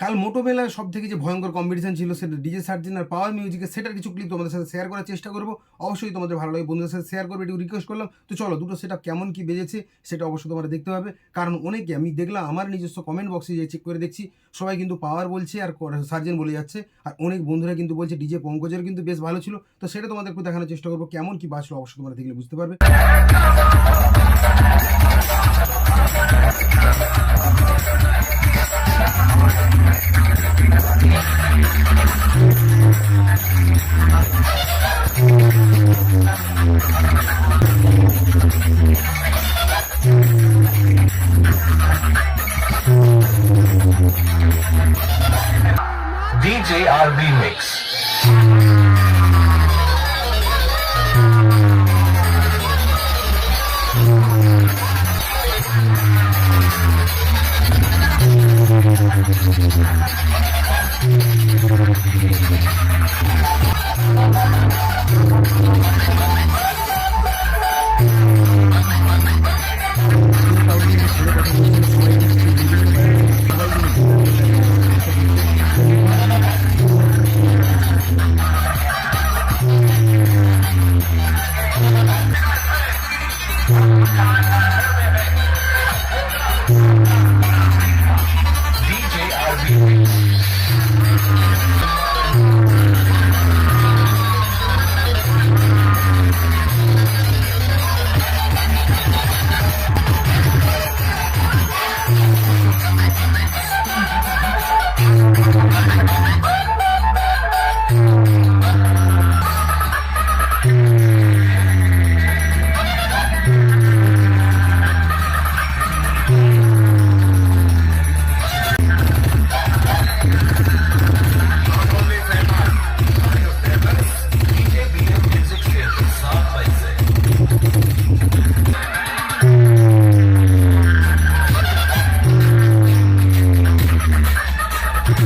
কাল মোটো মেলায় সব থেকে যে ভয়ঙ্কর কম্পিটিশন ছিল সেটা ডিজে সার্জেন আর পাওয়ার মিউজিকের সেটার কিছু ক্লিপ তোমাদের সাথে শেয়ার করার চেষ্টা করব। অবশ্যই তোমাদের ভালো লাগে, বন্ধুদের সাথে শেয়ার করবে একটু রিকোয়েস্ট করলাম। তো চলো, দুটো সেটা কেমন কি বেজেছে সেটা অবশ্যই তোমরা দেখতে পাবে। কারণ অনেকে, আমি দেখলাম, আমার নিজস্ব কমেন্ট বক্সে যে চেক করে দেখছি, সবাই কিন্তু পাওয়ার বলছে আর সার্জেন বলে যাচ্ছে। আর অনেক বন্ধুরা কিন্তু বলছে ডিজে পঙ্কজের কিন্তু বেশ ভালো ছিল। তো সেটা তোমাদের একটু দেখানোর চেষ্টা করব, কেমন কি বাজলো অবশ্যই তোমরা দেখলে বুঝতে পারবে। DJRB Mix. Thank you. Come on.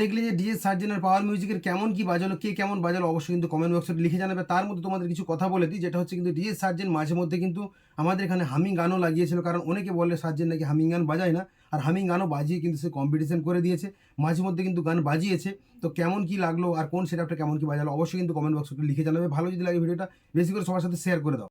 দেখলে যে ডিজে সার্জেন আর পাওয়ার মিউজিকের কেমন কি বাজালো, কে কেমন বাজালো, অবশ্যই কিন্তু কমেন্ট বক্সে লিখে জানাবে। তার মধ্যে তোমাদের কিছু কথা বলে দিই, যেটা হচ্ছে কিন্তু ডিএস সার্জেন মাঝে মধ্যে কিন্তু আমাদের এখানে হামিং গানও লাগিয়েছিল, কারণ অনেকে বলে সার্জেন নাকি হামিং গান বাজায় না, আর হামিং গানও বাজিয়ে কিন্তু সে কম্পিটিশন করে দিয়েছে। মাঝে মধ্যে কিন্তু গান বাজিয়েছে, তো কেমন কি লাগল আর কোন সেটআপটা কেমন কি বাজালো, অবশ্যই কিন্তু কমেন্ট বক্সে লিখে জানাবে। ভালো যদি লাগে ভিডিওটা বেশি করে সবার সাথে শেয়ার করে দাও।